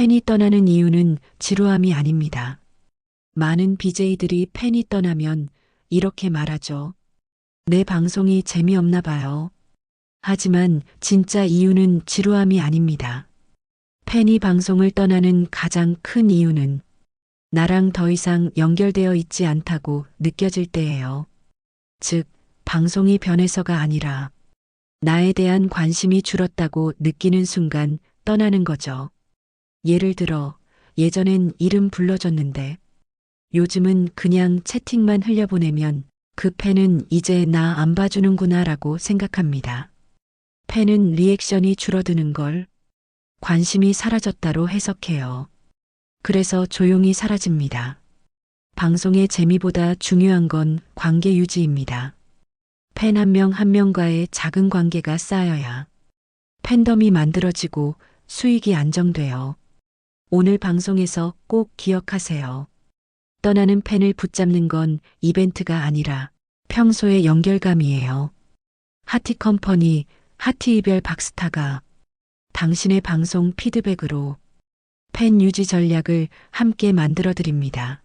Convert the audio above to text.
팬이 떠나는 이유는 지루함이 아닙니다. 많은 BJ들이 팬이 떠나면 이렇게 말하죠. 내 방송이 재미없나 봐요. 하지만 진짜 이유는 지루함이 아닙니다. 팬이 방송을 떠나는 가장 큰 이유는 나랑 더 이상 연결되어 있지 않다고 느껴질 때예요. 즉, 방송이 변해서가 아니라 나에 대한 관심이 줄었다고 느끼는 순간 떠나는 거죠. 예를 들어, 예전엔 이름 불러줬는데 요즘은 그냥 채팅만 흘려보내면 그 팬은 이제 나 안 봐주는구나 라고 생각합니다. 팬은 리액션이 줄어드는 걸 관심이 사라졌다로 해석해요. 그래서 조용히 사라집니다. 방송의 재미보다 중요한 건 관계 유지입니다. 팬 한 명한 명과의 작은 관계가 쌓여야 팬덤이 만들어지고 수익이 안정돼요. 오늘 방송에서 꼭 기억하세요. 떠나는 팬을 붙잡는 건 이벤트가 아니라 평소의 연결감이에요. 하티 컴퍼니, 하티 이별 박스타가 당신의 방송 피드백으로 팬 유지 전략을 함께 만들어 드립니다.